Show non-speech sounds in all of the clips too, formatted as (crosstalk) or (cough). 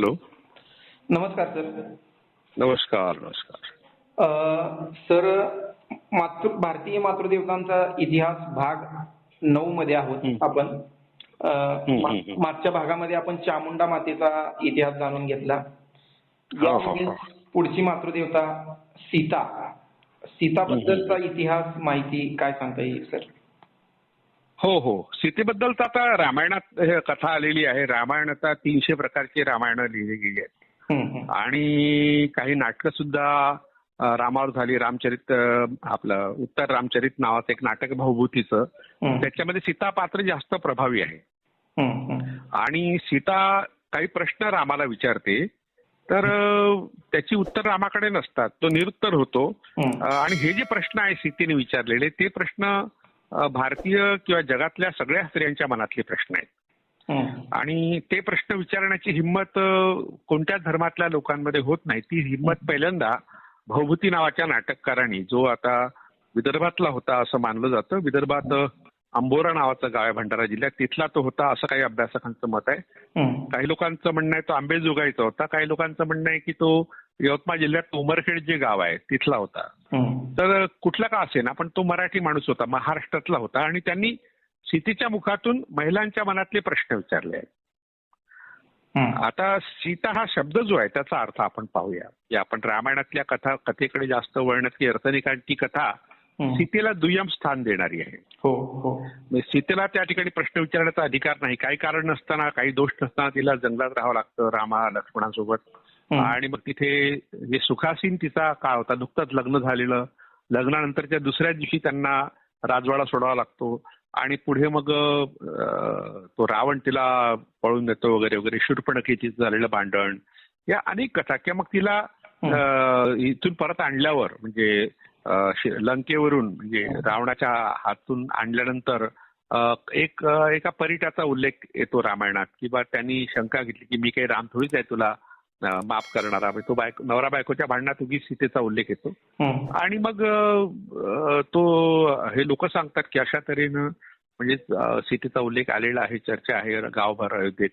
Hello. नमस्कार sir. नमस्कार नमस्कार. सर मातृ भारतीय मातृदेवतांचा इतिहास भाग नऊ मध्ये आहोत. आपण. मागच्या भागामध्ये आपण चामुंडा मातेचा इतिहास जाणून घेतला. पुढची मातृदेवता सीता. सीताबद्दलचा इतिहास माहिती काय सांगता येईल सर? हो हो. सीतेबद्दल तर आता रामायणात कथा आलेली आहे. रामायण आता तीनशे प्रकारची रामायण लिहिली गेली आहेत. आणि काही नाटकं सुद्धा रामावर झाली. रामचरित आपलं उत्तर रामचरित नावाचं एक नाटक भाऊभूतीचं त्याच्यामध्ये सीता पात्र जास्त प्रभावी आहे. आणि सीता काही प्रश्न रामाला विचारते तर त्याची उत्तर रामाकडे नसतात. तो निरुत्तर होतो. आणि हे जे प्रश्न आहे सीतेने विचारलेले ते प्रश्न भारतीय किंवा जगातल्या सगळ्या स्त्रियांच्या मनातले प्रश्न आहेत. आणि ते प्रश्न विचारण्याची हिंमत कोणत्याच धर्मातल्या लोकांमध्ये होत नाही. ती हिंमत पहिल्यांदा भवभूती नावाच्या नाटककारांनी जो आता विदर्भातला होता असं मानलं जातं. विदर्भात अ, अंबोरा नावाचं गाव आहे भंडारा जिल्ह्यात. तिथला तो होता असं काही अभ्यासकांचं मत आहे. काही लोकांचं म्हणणं आहे तो आंबेजोगाईचा होता. काही लोकांचं म्हणणं आहे की तो यवतमाळ जिल्ह्यात उमरखेड जे गाव आहे तिथला होता. तर कुठला का असेना पण तो मराठी माणूस होता महाराष्ट्रातला होता आणि त्यांनी सीतेच्या मुखातून महिलांच्या मनातले प्रश्न विचारले आहेत. आता सीता हा शब्द जो आहे त्याचा अर्थ आपण पाहूया की आपण रामायणातल्या कथा कथेकडे जास्त वळण्यात की अर्थनिकांची कथा. सीतेला दुय्यम स्थान देणारी आहे हो हो म्हणजे सीतेला त्या ठिकाणी प्रश्न विचारण्याचा अधिकार नाही काही कारण नसताना काही दोष नसताना तिला जंगलात राहावं लागतं रामा लक्ष्मणासोबत. आणि मग तिथे जे सुखासीन तिचा काळ होता नुकतंच लग्न झालेलं. लग्नानंतरच्या दुसऱ्या दिवशी त्यांना राजवाडा सोडावा लागतो. आणि पुढे मग तो रावण तिला पळून देतो वगैरे वगैरे. शूर्पणखेचीचं झालेलं भांडण. या अनेक कथा. किंवा मग तिला इथून परत आणल्यावर म्हणजे लंकेवरून म्हणजे रावणाच्या हातून आणल्यानंतर एक एका परिटाचा उल्लेख येतो रामायणात. की बा त्यांनी शंका घेतली की मी काही राम थोडीच आहे तुला. माफ करणारा म्हणजे तो बायको नवरा बायकोच्या भांडणात उगीच सीतेचा उल्लेख येतो. आणि मग तो हे लोक सांगतात की अशा तऱ्हेनं म्हणजे सीतेचा उल्लेख आलेला आहे चर्चा आहे गावभर अयोध्येत.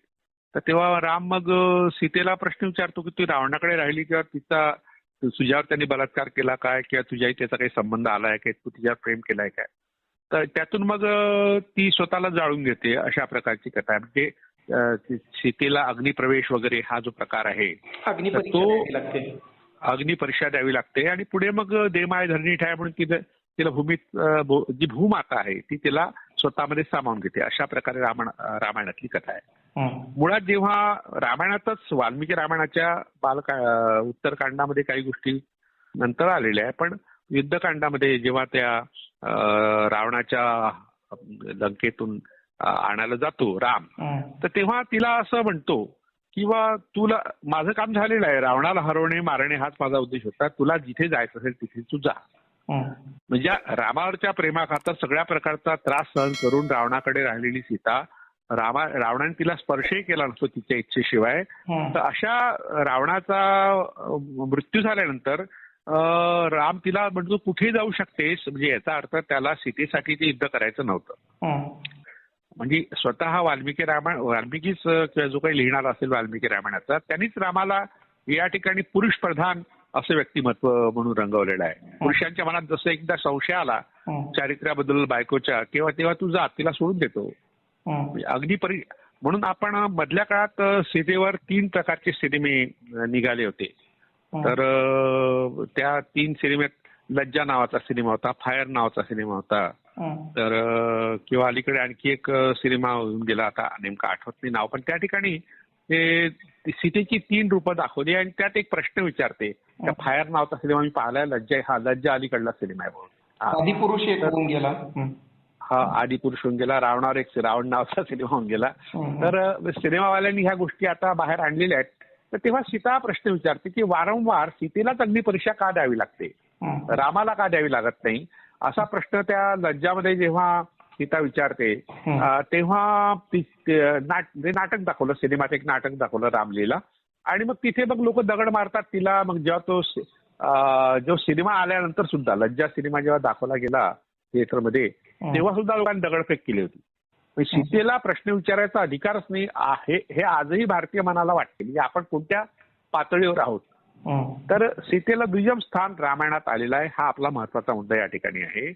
तर तेव्हा राम मग सीतेला प्रश्न विचारतो की तू रावणाकडे राहिली किंवा तिचा तुझ्यावर त्यांनी बलात्कार केला काय? किंवा तुझ्याही त्याचा काही संबंध आलाय काय? तू तिच्यावर प्रेम केलाय काय? तर त्यातून मग ती स्वतःला जाळून घेते अशा प्रकारची कथा. आहे म्हणजे सीतेला अग्निप्रवेश वगैरे हा जो प्रकार आहे तो- अग्निपरीक्षा द्यावी लागते. आणि पुढे मग देमाय धरणी ठाय म्हणून तिला तिला भूमीत जी भूमाता आहे ती तिला स्वतःमध्ये सामावून घेते. अशा प्रकारे रामायण रामायणातली कथा आहे. मुळात जेव्हा रामायणातच वाल्मिकी रामायणाच्या बालका उत्तरकांडामध्ये काही गोष्टी नंतर आलेल्या आहे पण युद्धकांडामध्ये जेव्हा त्या रावणाच्या लंकेतून आणायला जातो राम. तर तेव्हा तिला असं म्हणतो किंवा तुला माझं काम झालेलं आहे रावणाला हरवणे मारणे हाच माझा उद्देश होता तुला जिथे जायचं असेल तिथे तू जा. म्हणजे रामावरच्या प्रेमाखातर सगळ्या प्रकारचा त्रास सहन करून रावणाकडे राहिलेली सीता रामा रावणाने तिला स्पर्शही केला नसतो तिच्या इच्छेशिवाय. तर अशा रावणाचा मृत्यू झाल्यानंतर राम तिला म्हणतो कुठे जाऊ शकतेस म्हणजे याचा अर्थ त्याला सीतेसाठी ते युद्ध करायचं नव्हतं. म्हणजे स्वतः वाल्मिकी रामायण वाल्मिकीच जो काही लिहिणार असेल वाल्मिकी रामायणाचा त्यांनीच रामाला या ठिकाणी पुरुष प्रधान असं व्यक्तिमत्व म्हणून रंगवलेलं आहे पुरुषांच्या मनात जसं एकदा संशय आला. चारित्र्याबद्दल बायकोच्या किंवा तेव्हा तू जा तिला सोडून देतो. म्हणजे अगदी परि म्हणून आपण मधल्या काळात सीतेवर तीन प्रकारचे सिनेमे निघाले होते तर त्या तीन सिनेमात लज्जा नावाचा सिनेमा होता फायर नावाचा सिनेमा होता. तर किंवा अलीकडे आणखी एक सिनेमा होऊन गेला आता नेमका आठवत नाही नाव पण त्या ठिकाणी सीतेची तीन रूपं दाखवली आणि त्यात एक प्रश्न विचारते त्या फायर नावाचा सिनेमा मी पाहिलाय लज्जा हा लज्जा अलीकडला सिनेमा आहे म्हणून हा. आदिपुरुष एक होऊन गेला हं. हा आदी पुरुष होऊन गेला रावणावर एक रावण नावाचा सिनेमा होऊन गेला. तर सिनेमावाल्यांनी ह्या गोष्टी आता बाहेर आणलेल्या आहेत तर तेव्हा सीता प्रश्न विचारते की वारंवार सीतेलाच अग्निपरीक्षा का द्यावी लागते. रामाला का द्यावी लागत नाही? असा प्रश्न त्या लज्जामध्ये जेव्हा सीता विचारते तेव्हा नाटक दाखवलं सिनेमात एक नाटक दाखवलं रामलीला. आणि मग तिथे मग लोक दगड मारतात तिला मग जेव्हा तो जो सिनेमा आल्यानंतर सुद्धा लज्जा सिनेमा जेव्हा दाखवला गेला थिएटरमध्ये. तेव्हा सुद्धा लोकांनी दगडफेक केली होती. सीतेला प्रश्न विचारायचा अधिकारच नाही. आहे हे आजही भारतीय मनाला वाटते. म्हणजे आपण कोणत्या पातळीवर आहोत? तर सीतेला दुय्यम स्थान रामायणात आलेलं आहे. हा आपला महत्त्वाचा मुद्दा या ठिकाणी आहे.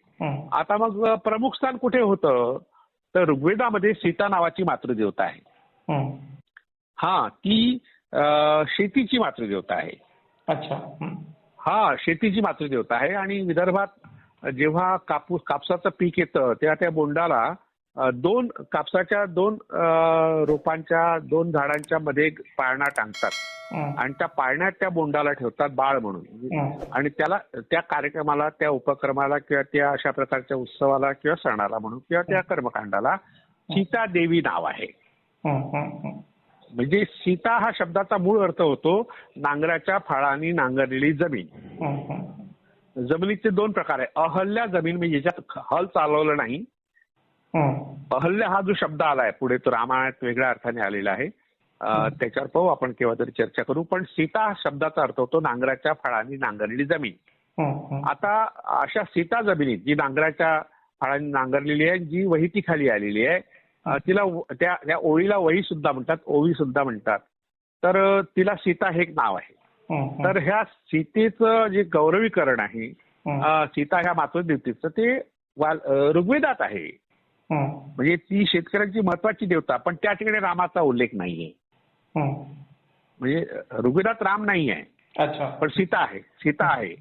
आता मग प्रमुख स्थान कुठे होतं? तर ऋग्वेदामध्ये सीता नावाची मातृदेवता आहे. हं. ती शेतीची मातृदेवता आहे. अच्छा. हं, शेतीची मातृदेवता आहे. आणि विदर्भात जेव्हा कापूस कापसाचं पीक येतं तेव्हा त्या बोंडाला दोन कापसाच्या दोन रोपांच्या दोन झाडांच्या मध्ये एक पाळणा टांगतात. आणि त्या पाळण्यात त्या बोंडाला ठेवतात बाळ म्हणून. आणि त्याला त्या कार्यक्रमाला त्या उपक्रमाला किंवा त्या अशा प्रकारच्या उत्सवाला किंवा सणाला म्हणून किंवा त्या कर्मकांडाला सीता देवी नाव आहे. म्हणजे सीता हा शब्दाचा मूळ अर्थ होतो नांगराच्या फाळानी नांगरलेली जमीन. जमिनीचे दोन प्रकार आहे. अहल्या जमीन म्हणजे ज्याच्यात हल चालवलं नाही अहल्य हा जो शब्द आलाय पुढे तो रामायणात वेगळ्या अर्थाने आलेला आहे. त्याच्यावर पाहू आपण केव्हा तरी चर्चा करू. पण सीता हा शब्दाचा अर्थ होतो नांगराच्या फळांनी नांगरलेली जमीन. आता अशा सीता जमिनीत जी नांगराच्या फळांनी नांगरलेली आहे जी वहिती खाली आलेली आहे तिला त्या त्या ओळीला वही सुद्धा म्हणतात ओवी सुद्धा म्हणतात. तर तिला सीता हे एक नाव आहे. तर ह्या सीतेचं जे गौरवीकरण आहे सीता ह्या मातृदेवतेचं ते ऋग्वेदात आहे. म्हणजे ती शेतकऱ्यांची महत्वाची देवता. पण त्या ठिकाणी रामाचा उल्लेख नाहीये. हं. म्हणजे ऋग्वेदात राम नाही आहे अच्छा. पण सीता आहे. सीता आहे.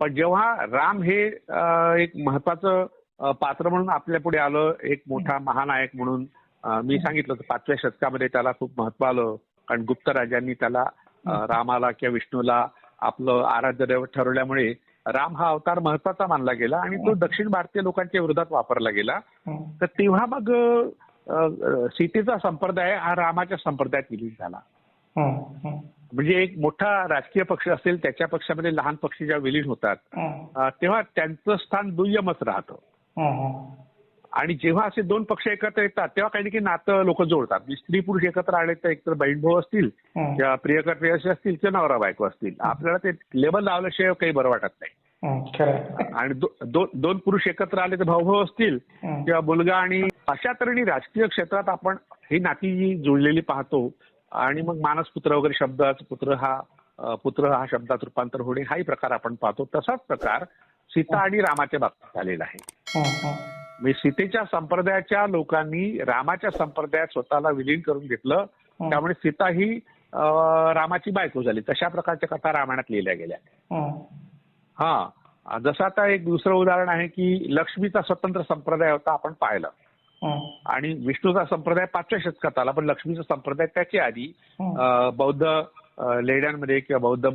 पण जेव्हा राम हे एक महत्वाचं पात्र म्हणून आपल्या पुढे आलं एक मोठा महानायक म्हणून मी सांगितलं पाचव्या शतकामध्ये त्याला खूप महत्त्व आलं. कारण गुप्त राजांनी त्याला रामाला किंवा विष्णूला आपलं आराध्य दैवत ठरवल्यामुळे राम हा अवतार महत्त्वाचा मानला गेला आणि तो दक्षिण भारतीय लोकांच्या विरोधात वापरला गेला. तर तेव्हा मग सीतेचा संप्रदाय हा रामाच्या संप्रदायात विलीन झाला. म्हणजे एक मोठा राजकीय पक्ष असेल त्याच्या पक्षामध्ये लहान पक्ष जेव्हा विलीन होतात तेव्हा त्यांचं स्थान दुय्यमच राहतं. आणि जेव्हा असे दोन पक्ष एकत्र येतात तेव्हा काही ना काही नातं लोक जोडतात. म्हणजे स्त्री पुरुष एकत्र आले तर एकतर बहीण भाऊ असतील किंवा प्रियकर प्रेयसी असतील किंवा नवरा बायको असतील. आपल्याला ते लेबल लावल्याशिवाय काही बरं वाटत नाही. आणि दोन दोन पुरुष एकत्र आले तर भाऊ भाऊ असतील किंवा मुलगा आणि अशा तऱ्हेने राजकीय क्षेत्रात आपण ही नाती जी जुळलेली पाहतो. आणि मग मानस पुत्र वगैरे शब्दाचा पुत्र हा पुत्र हा शब्दात रूपांतर होणे हाही प्रकार आपण पाहतो. तसाच प्रकार सीता आणि रामाच्या बाबतीत झालेला आहे. म्हणजे सीतेच्या संप्रदायाच्या लोकांनी रामाच्या संप्रदायात स्वतःला विलीन करून घेतलं. त्यामुळे सीता ही रामाची बायको झाली. तशा प्रकारच्या कथा रामायणात लिहिल्या गेल्या. हं, जसं आता एक दुसरं उदाहरण आहे की लक्ष्मीचा स्वतंत्र संप्रदाय होता आपण पाहिलं. हं, आणि विष्णूचा संप्रदाय पाचव्या शतकात आला पण लक्ष्मीचा संप्रदाय त्याच्या आधी हं. बौद्ध लेण्यांमध्ये किंवा बौद्ध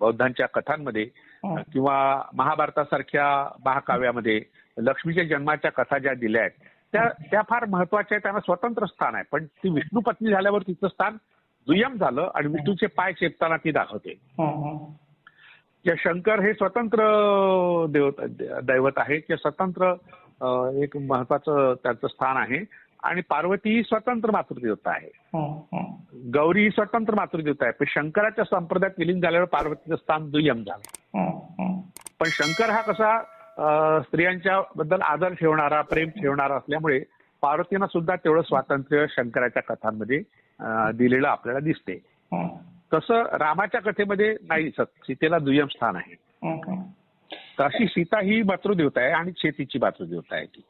बौद्धांच्या कथांमध्ये हं. किंवा महाभारतासारख्या महाकाव्यामध्ये लक्ष्मीच्या जन्माच्या कथा ज्या दिल्या आहेत त्या त्या फार महत्त्वाच्या आहेत त्यांना स्वतंत्र स्थान आहे. पण ती विष्णू पत्नी झाल्यावर तिचं स्थान दुय्यम झालं आणि विष्णूचे पाय चेपताना ती दाखवते. शंकर हे स्वतंत्र देव दैवत आहे की स्वतंत्र एक महत्वाचं त्यांचं स्थान आहे. आणि पार्वती ही स्वतंत्र मातृदेवता आहे. हं, हं. गौरी ही स्वतंत्र मातृदेवता आहे. पण शंकराच्या संप्रदायात विलीन झाल्यावर पार्वतीचं स्थान दुय्यम झालं. हं. पण शंकर हा कसा स्त्रियांच्या बद्दल आदर ठेवणारा प्रेम ठेवणारा असल्यामुळे पार्वतींना सुद्धा तेवढं स्वातंत्र्य शंकराच्या कथांमध्ये दिलेलं आपल्याला दिसते तसं रामाच्या कथेमध्ये नाही दिसत सीतेला दुय्यम स्थान आहे. तर अशी सीता ही मातृदेवता आहे आणि शेतीची मातृदेवता आहे ती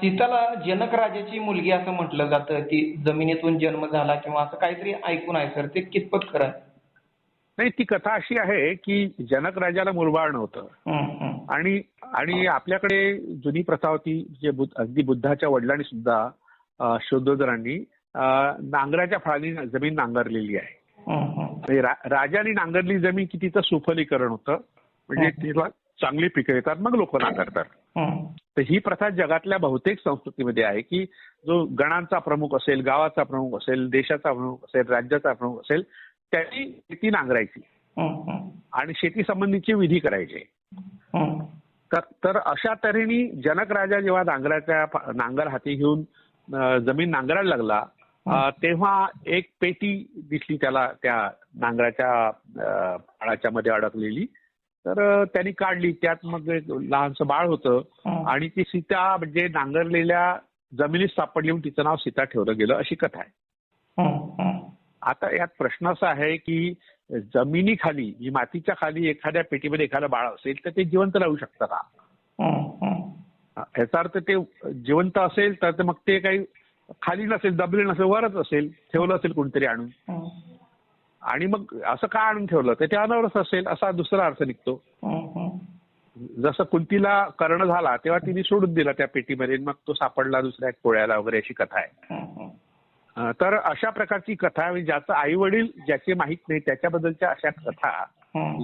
सीताला जनक राजाची मुलगी असं म्हटलं जातं की जमिनीतून जन्म झाला किंवा असं काहीतरी ऐकून आहे सर ते कितपत खरं आहे? नाही ती कथा अशी आहे की जनक राजाला मुलबाळ नव्हतं. आणि आणि आपल्याकडे जुनी प्रथा होती जे अगदी बुद्धाच्या वडिलांनी सुद्धा शोधोदरांनी नांगराच्या फळांनी जमीन नांगरलेली आहे. म्हणजे राजाने नांगरली जमीन की तिचं सुफलीकरण होतं म्हणजे तिला चांगली पिकं येतात मग लोक नांगरतात हं. तर ही प्रथा जगातल्या बहुतेक संस्कृतीमध्ये आहे की जो गणांचा प्रमुख असेल गावाचा प्रमुख असेल देशाचा प्रमुख असेल राज्याचा प्रमुख असेल त्यांनी शेती नांगरायची. आणि शेती संबंधीचे विधी करायचे. तर अशा तऱ्हेने जनक राजा जेव्हा नांगराच्या नांगर हाती घेऊन जमीन नांगरायला लागला तेव्हा एक पेटी दिसली त्याला त्या नांगराच्या फाळाच्या मध्ये अडकलेली तर त्यांनी काढली त्यात मग लहानसं बाळ होतं. आणि ती सीता म्हणजे नांगरलेल्या जमिनीत सापडली म्हणून तिचं नाव सीता ठेवलं गेलं अशी कथा आहे. आता यात प्रश्न असा आहे की जमिनीखाली जी मातीच्या खाली एखाद्या पेटीमध्ये एखादं बाळ असेल तर ते जिवंत राहू शकतं का. याचा अर्थ ते जिवंत असेल तर मग ते काही खाली नसेल दबले नसेल वरच असेल ठेवलं असेल कोणतरी आणून. हं. आणि मग असं का आणून ठेवलं? तर ते अनावरच असेल असा दुसरा अर्थ निघतो. हं, हं. जसं कुंतीला कर्ण झाला तेव्हा तिने सोडून दिला त्या पेटीमध्ये मग तो सापडला दुसऱ्या पोळ्याला वगैरे अशी कथा आहे. तर अशा प्रकारची कथा म्हणजे ज्याचं आई वडील ज्याचे माहीत नाही त्याच्याबद्दलच्या अशा कथा.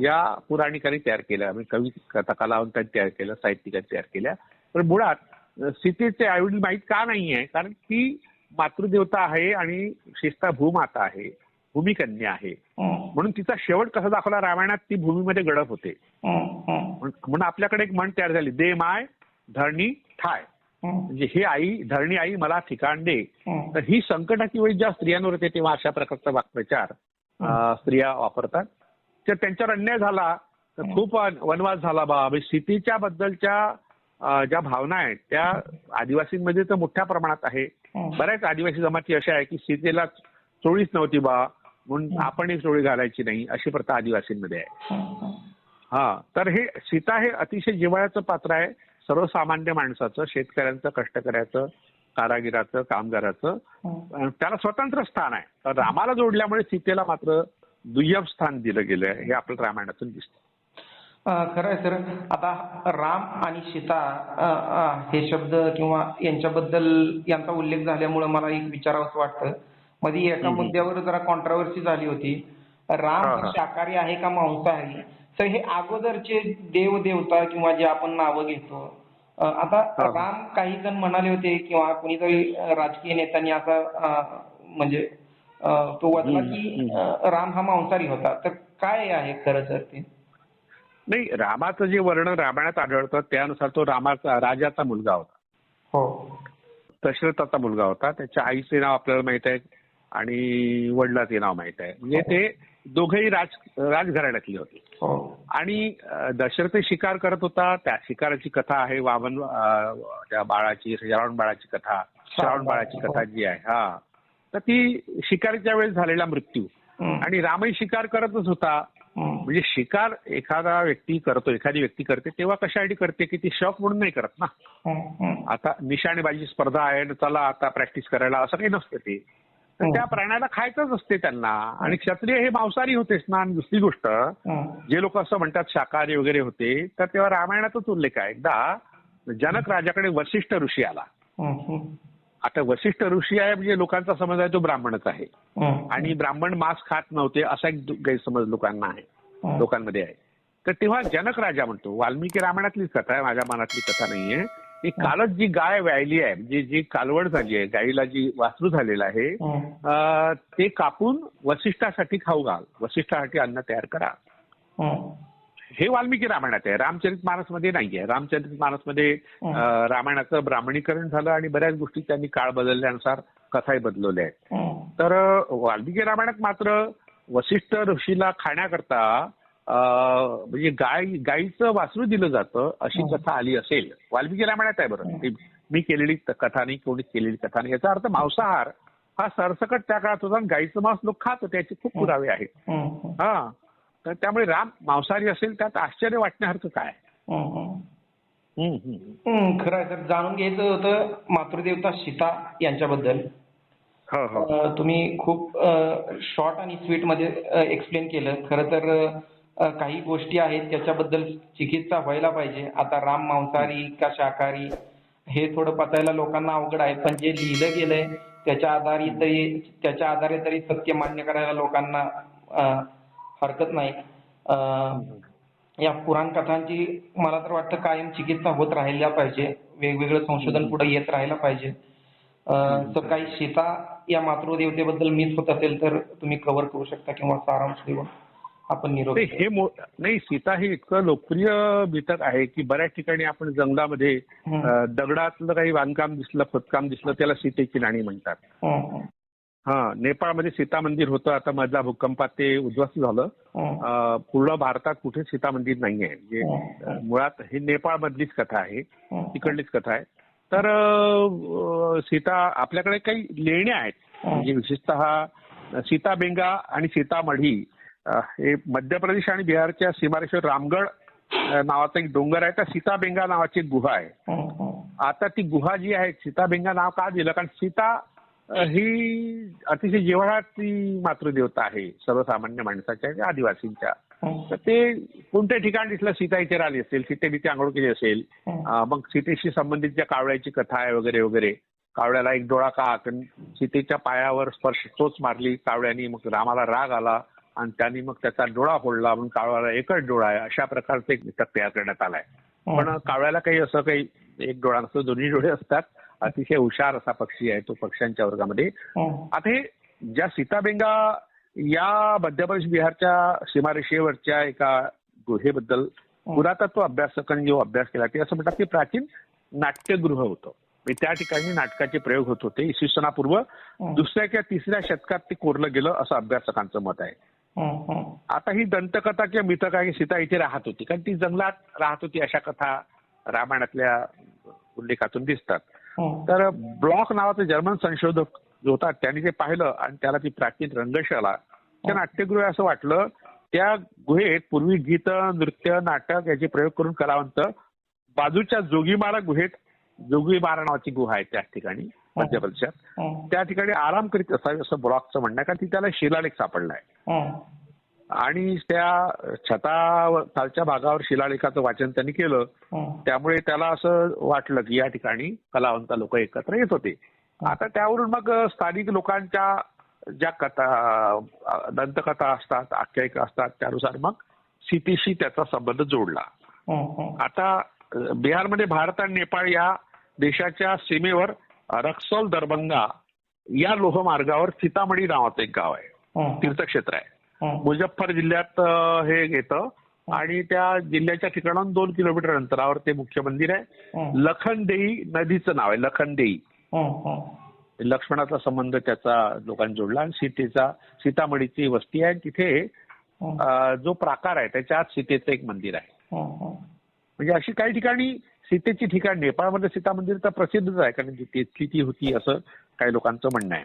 या पुराणिकांनी तयार केल्या. म्हणजे कवी कथा कलावंतांनी तयार केल्या साहित्यिकांनी तयार केल्या. पण मुळात सीतेचे आई वडील माहीत का नाहीये? कारण ती मातृदेवता आहे आणि शिस्ता भूमाता आहे भूमिकन्या आहे. म्हणून तिचा शेवट कसा दाखवला रामायणात ती भूमीमध्ये गडप होते. म्हण- म्हणून आपल्याकडे एक म्हण तयार झाली दे माय धरणी ठाय. म्हणजे ही आई धरणी आई मला ठिकाण दे. तर ही संकटाची वेळ ज्या स्त्रियांवर येते तेव्हा अशा प्रकारचा वाक्प्रचार स्त्रिया वापरतात. तर त्यांच्यावर अन्याय झाला तर खूप वनवास झाला बा म्हणजे स्थितीच्या बद्दलच्या ज्या भावना आहेत त्या आदिवासींमध्ये तर मोठ्या प्रमाणात आहे हं. बऱ्याच आदिवासी जमाती अशा आहे की सीतेला चोळीच नव्हती बा म्हणून आपणही चोळी घालायची नाही अशी प्रथा आदिवासींमध्ये आहे हं. हं. हा तर हे सीता हे अतिशय जिव्हाळ्याचं पात्र आहे सर्वसामान्य माणसाचं शेतकऱ्यांचं कष्टकऱ्याचं कारागिराचं कामगाराचं हं. त्याला स्वतंत्र स्थान आहे तर रामाला जोडल्यामुळे सीतेला मात्र दुय्यम स्थान दिलं गेलं हे आपल्याला रामायणातून दिसतं खरं आहे सर आता राम आणि सीता हे शब्द किंवा यांच्याबद्दल यांचा उल्लेख झाल्यामुळे मला एक विचारावंसं वाटतं. मध्ये एका. मुद्द्यावर जरा कॉन्ट्रोवर्सी झाली होती. राम. शाकाहारी आहे का मांसाहारी? तर हे अगोदरचे देव देवता किंवा जे आपण नावं घेतो आता. राम काही जण म्हणाले होते किंवा कुणीतरी राजकीय नेत्यांनी असा म्हणजे तो वाचला की राम हा मांसाहारी होता. तर काय आहे खरं सर ते? नाही रामाचं जे वर्णन रामायणात आढळतं त्यानुसार तो रामाचा राजाचा मुलगा होता. हो. दशरथाचा मुलगा होता. त्याच्या आईचे नाव आपल्याला माहीत आहे आणि वडिलाचे नाव माहीत आहे. म्हणजे ते दोघेही राज राजघराण्यातले होते. हो. आणि दशरथ शिकार करत होता. त्या शिकाराची कथा आहे. वामन त्या बाळाची श्रावण बाळाची कथा. श्रावण बाळाची कथा जी आहे हा. तर ती शिकारीच्या वेळेस झालेला मृत्यू. आणि रामही शिकार करतच होता. म्हणजे शिकार एखादा व्यक्ती करतो एखादी व्यक्ती करते तेव्हा कशासाठी करते की ती शौक म्हणून नाही करत ना. आता निशाणेबाजी स्पर्धा आहे आणि चला आता प्रॅक्टिस करायला असं काही नसतं ते. तर त्या प्राण्याला खायचंच असते त्यांना. आणि क्षत्रिय हे मांसाहारी होतेच ना आणि दुसरी गोष्ट. जे लोक असं म्हणतात शाकाहारी वगैरे होते तर तेव्हा रामायणातच उल्लेख आहे. एकदा जनक राजाकडे वशिष्ठ ऋषी आला. आता वशिष्ठ ऋषी आहे म्हणजे लोकांचा समज आहे तो ब्राह्मणच आहे. आणि ब्राह्मण मांस खात नव्हते असा एक गैरसमज लोकांना आहे. लोकांमध्ये आहे तर तेव्हा जनक राजा म्हणतो वाल्मिकी रामायणातलीच कथा आहे माझ्या मनातली कथा नाहीये की कालच जी गाय व्यायली आहे म्हणजे जी कालवड झाली आहे गायीला जी वासरू झालेलं आहे ते कापून वसिष्ठासाठी खाऊ घाल वसिष्ठासाठी अन्न तयार करा. हे वाल्मिकी रामायणात आहे. रामचरित मानसमध्ये नाहीये. रामचरित मानसमध्ये अं, रामायणाचं ब्राह्मणीकरण झालं आणि बऱ्याच गोष्टी त्यांनी काळ बदलल्यानुसार कथाही बदलवल्या आहेत. हम्म. तर वाल्मिकी रामायणात मात्र वसिष्ठ ऋषीला खाण्याकरता म्हणजे गाय गायीचं वासरू दिलं जातं अशी कथा आली असेल. वाल्मिकी रामायणात आहे बरं. मी केलेली कथा नाही कोणी केलेली कथा नाही. याचा अर्थ मांसाहार हा सरसकट त्या काळात होता आणि गायीचं मांस लोक खात होते याचे खूप पुरावे आहेत. हा. तर त्यामुळे राम मांसाहारी असेल त्यात आश्चर्य वाटण्यासारखं काय हम्म. हम्म, हम्म. हम्म. खरं आहे सर जाणून घ्यायचं होतं मातृदेवता सीता यांच्याबद्दल हो हो तुम्ही खूप शॉर्ट आणि स्वीटमध्ये एक्सप्लेन केलं खरं तर काही गोष्टी आहेत त्याच्याबद्दल चिकित्सा व्हायला पाहिजे आता राम मांसाहारी का शाकाहारी हे थोडं पचायला लोकांना अवघड आहे पण जे लिहिलं गेलंय त्याच्या आधारे तरी त्याच्या आधारे तरी सत्य मान्य करायला लोकांना हरकत नाही. अं, या पुराण कथांची मला तर वाटतं कायम चिकित्सा होत राहिल्या पाहिजे. वेगवेगळं संशोधन पुढे येत राहायला पाहिजे. अं, तर काही सीता या मातृदेवतेबद्दल मिस होत असेल तर तुम्ही कव्हर करू शकता किंवा सारांश देऊन आपण निरोप नाही, हे मो- नाही सीता हे इतकं लोकप्रिय बितक आहे की बऱ्याच ठिकाणी आपण जंगलामध्ये हम्म. अं, दगडातलं काही बांधकाम दिसलं खोदकाम दिसलं त्याला सीतेची नाणी म्हणतात. हम्म. हा नेपाळमध्ये सीता मंदिर होतं. आता मधल्या भूकंपात ते उद्ध्वस्त झालं. पूर्ण भारतात कुठे सीता मंदिर नाहीये. म्हणजे मुळात ही नेपाळ मधलीच कथा आहे. तिकडलीच कथा आहे. तर सीता आपल्याकडे काही लेण्या आहेत. म्हणजे विशेषतः सीताबेंगा आणि सीतामढी हे मध्य प्रदेश आणि बिहारच्या सीमारेषेवर रामगड नावाचा एक डोंगर आहे. त्या सीताबेंगा नावाची एक गुहा आहे. आता ती गुहा जी आहे सीताबेंगा नाव का दिलं? कारण सीता ही अतिशय जिव्हाळ्याची मातृदेवता आहे सर्वसामान्य माणसाच्या आणि आदिवासींच्या हं. तर ते कोणत्या ठिकाणी दिसलं सीता इथे राहिली असेल सीतेने ती आंघोळ केली असेल हं. मग सीतेशी संबंधित ज्या कावळ्याची कथा आहे वगैरे वगैरे कावळ्याला एक डोळा का सीतेच्या पायावर स्पर्श चोच मारली कावळ्यानी मग रामाला राग आला आणि त्यांनी मग त्याचा डोळा फोडला म्हणून कावळ्याला एकच डोळा आहे अशा प्रकारचे एक नाटक तयार करण्यात आलाय पण कावळ्याला काही असं काही एक डोळा नसतो दोन्ही डोळे असतात अतिशय हुशार असा पक्षी आहे तो पक्ष्यांच्या वर्गामध्ये हं. आता हे ज्या सीताबेंगा या मध्य प्रदेश बिहारच्या सीमारेषेवरच्या एका गुहेबद्दल पुरातत्व अभ्यासकांनी जो अभ्यास केला ते असं म्हणतात की प्राचीन नाट्यगृह होतं म्हणजे त्या ठिकाणी नाटकाचे प्रयोग होत होते इसवी सनापूर्व दुसऱ्या किंवा तिसऱ्या शतकात ते कोरलं गेलं असं अभ्यासकांचं मत आहे हं. हं. आता ही दंतकथा किंवा मिथकथा की सीता इथे राहत होती कारण ती जंगलात राहत होती अशा कथा रामायणातल्या उल्लेखातून दिसतात हं. तर ब्लॉक नावाचा जर्मन संशोधक जो होता त्यांनी ते पाहिलं आणि त्याला ती प्राचीन रंगशाला त्या नाट्यगृह आहे असं वाटलं. त्या गुहेत पूर्वी गीत नृत्य नाटक याचे प्रयोग करून कलावंत बाजूच्या जोगीमारा गुहेत जोगीमारा नावाची गुहा आहे त्या ठिकाणी मध्य प्रदेशात हं. त्या ठिकाणी आराम करीत असावी असं ब्लॉकचं म्हणणं आहे कारण ती त्याला शिलालेख सापडलाय हं. आणि त्या छता खालच्या भागावर शिलालेखाचं वाचन त्यांनी केलं हं. त्यामुळे त्याला असं वाटलं की या ठिकाणी कलावंत लोक एकत्र येत होते आता त्यावरून मग स्थानिक लोकांच्या ज्या कथा दंतकथा असतात आख्यायिका असतात त्यानुसार मग सीतेशी त्याचा संबंध जोडला हं. हं. आता बिहारमध्ये भारत आणि नेपाळ या देशाच्या सीमेवर रक्सौल दरभंगा या लोहमार्गावर सीतामढी नावाचं एक गाव आहे हं. तीर्थक्षेत्र आहे हं. मुजफ्फर जिल्ह्यात हे येतं आणि त्या जिल्ह्याच्या ठिकाणाहून दोन किलोमीटर अंतरावर ते मुख्य मंदिर आहे. लखनदेई नदीचं नाव आहे लखनदेई. लक्ष्मणाचा संबंध त्याचा लोकांनी जोडला आणि सीतेचा सीतामढीची वस्ती आहे आणि तिथे जो प्राकार आहे त्याच्या आत सीतेचं एक मंदिर आहे. म्हणजे अशी काही ठिकाणी सीतेची ठिकाण नेपाळमध्ये सीता मंदिर तर प्रसिद्धच आहे कारण तिथली ती होती असं काही लोकांचं म्हणणं आहे.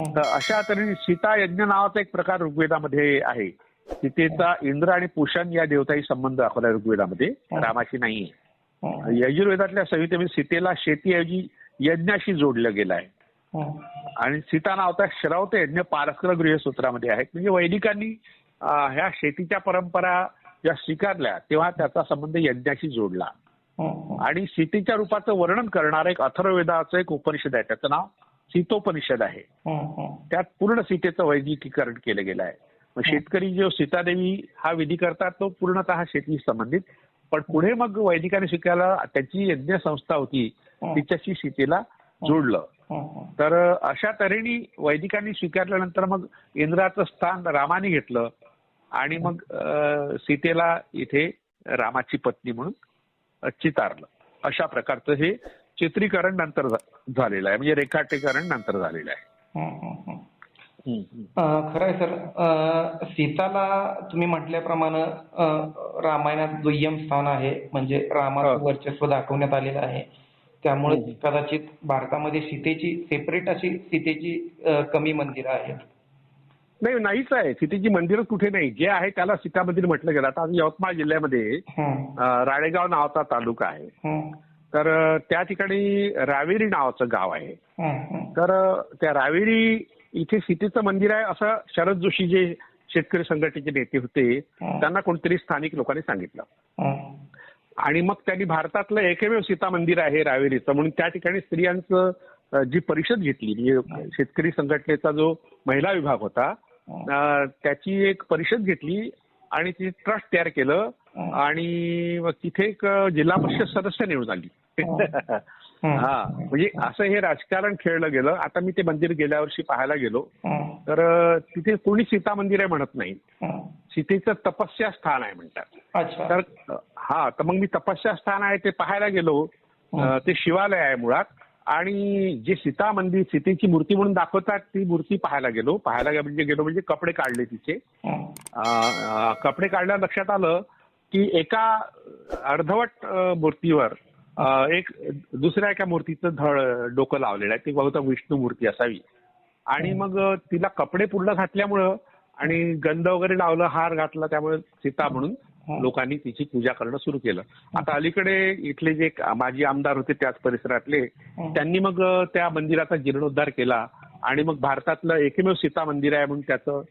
तर अशा तऱ्हेने सीता यज्ञ नावाचा एक प्रकार ऋग्वेदामध्ये आहे. सीतेचा इंद्र आणि पुषण या देवताही संबंध दाखवला ऋग्वेदामध्ये. रामाशी नाहीये. हं. यजुर्वेदातल्या संहितेमध्ये सीतेला शेतीऐवजी यज्ञाशी जोडलं गेलं आहे हं. आणि सीता नावाचा श्रौत यज्ञ पारस्कर गृह सूत्रामध्ये आहेत. म्हणजे वैदिकांनी ह्या शेतीच्या परंपरा ज्या स्वीकारल्या तेव्हा त्याचा संबंध यज्ञाशी जोडला. हं. आणि सीतेच्या रूपाचं वर्णन करणारं एक अथर्ववेदाचं एक उपनिषद आहे. त्याचं नाव सीतोपनिषद आहे. त्यात पूर्ण सीतेचं वैदिकीकरण केलं गेलं आहे. मग शेतकरी जो सीतादेवी हा विधी करतात तो पूर्णतः शेती संबंधित. पण पुढे मग वैदिकांनी स्वीकारला त्याची यज्ञ संस्था होती तिच्याशी सीतेला जोडलं. तर अशा तऱ्हेने वैदिकांनी स्वीकारल्यानंतर मग इंद्राचं स्थान रामाने घेतलं आणि मग सीतेला इथे रामाची पत्नी म्हणून चितारलं. अशा प्रकारचं हे चित्रीकरण नंतर झालेलं आहे. म्हणजे रेखाटीकरण नंतर झालेलं आहे. हं. हं. हं. अं, खरं आहे सर. अं, सीताला तुम्ही म्हटल्याप्रमाणे रामायणात दुय्यम स्थान आहे. म्हणजे रामाचं हो. वर्चस्व दाखवण्यात आलेलं आहे. त्यामुळे कदाचित भारतामध्ये सीतेची सेपरेट अशी सीतेची कमी मंदिरं आहेत. नाही नाहीच आहे. सीतेची मंदिरच कुठे नाही. जे आहे त्याला सीता मंदिर म्हटलं गेलं. आता यवतमाळ जिल्ह्यामध्ये राळेगाव नावाचा तालुका आहे. हं. तर त्या ठिकाणी रावेरी नावाचं गाव आहे. तर त्या रावेरी इथे सीतेचं मंदिर आहे असं शरद जोशी जे शेतकरी संघटनेचे नेते होते त्यांना कोणतरी स्थानिक लोकांनी सांगितलं. आणि मग त्यांनी भारतातलं एकमेव सीता मंदिर आहे रावेरीचं म्हणून त्या ठिकाणी स्त्रियांचं जी परिषद घेतली म्हणजे शेतकरी संघटनेचा जो महिला विभाग होता त्याची एक परिषद घेतली आणि ती ट्रस्ट तयार केलं आणि तिथे एक जिल्हा परिषद सदस्य निवडून आली हं. (laughs) हा. म्हणजे असं हे राजकारण खेळलं गेलं. आता मी ते मंदिर गेल्या वर्षी पाहायला गेलो. तर तिथे कोणी सीता मंदिर आहे म्हणत नाही. सीतेचं तपस्या स्थान आहे म्हणतात. तर हा तर मग मी तपस्या स्थान आहे ते पाहायला गेलो. ते शिवालय आहे मुळात. आणि जे सीता मंदिर सीतेची मूर्ती म्हणून दाखवतात ती मूर्ती पाहायला गेलो. पाहायला म्हणजे गेलो म्हणजे कपडे काढले तिचे. कपडे काढल्या लक्षात आलं की एका अर्धवट मूर्तीवर एक दुसऱ्या एका मूर्तीचं धड डोकं लावलेलं आहे. ती बहुतेक विष्णू मूर्ती असावी. आणि मग तिला कपडे पूर्ण घातल्यामुळं आणि गंध वगैरे लावलं हार घातला त्यामुळे सीता म्हणून लोकांनी तिची पूजा करणं सुरू केलं. आता अलीकडे इथले जे माजी आमदार होते त्याच परिसरातले त्यांनी मग त्या मंदिराचा जीर्णोद्धार केला आणि मग भारतातलं एकमेव सीता मंदिर आहे म्हणून त्याचं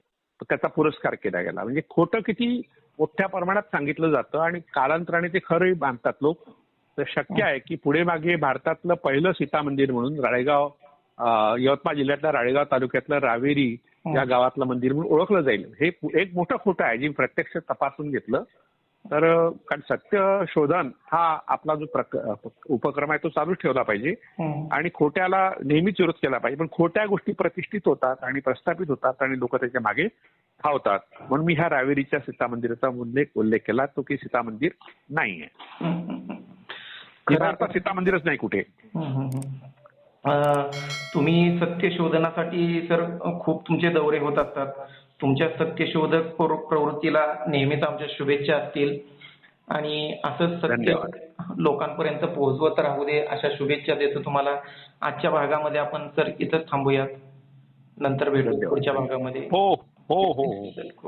त्याचा पुरस्कार केला गेला. म्हणजे खोटं किती मोठ्या प्रमाणात सांगितलं जातं आणि कालांतराने ते खरंही बांधतात लोक. तर शक्य आहे की पुढे मागे भारतातलं पहिलं सीता मंदिर म्हणून राळेगाव यवतमाळ जिल्ह्यातल्या राळेगाव तालुक्यातलं रावेरी या गावातलं मंदिर म्हणून ओळखलं जाईल. हे एक मोठं खोटं आहे जे प्रत्यक्ष तपासून घेतलं. तर कारण सत्य शोधन हा आपला जो प्रक- उपक्रम आहे तो चालूच ठेवला पाहिजे. आणि खोट्याला नेहमीच विरोध केला पाहिजे. पण खोट्या गोष्टी प्रतिष्ठित होतात आणि प्रस्थापित होतात आणि लोक त्याच्यामागे धावतात. म्हणून मी ह्या रावेरीच्या सीता मंदिराचा उल्लेख उल्लेख केला तो की सीता मंदिर नाही आहे भारतात सीता मंदिरच नाही कुठे. तुम्ही सत्य शोधनासाठी सर खूप तुमचे दौरे होत असतात. तुमच्या सत्यशोधक प्रव- प्रवृत्तीला नेहमीच आमच्या शुभेच्छा असतील. आणि असंच सत्य. लोकांपर्यंत पोहोचवत राहू दे अशा शुभेच्छा देतो तुम्हाला. आजच्या भागामध्ये आपण सर इथंच थांबूयात. नंतर भेटू. पुढच्या भागामध्ये. हो हो हो हो.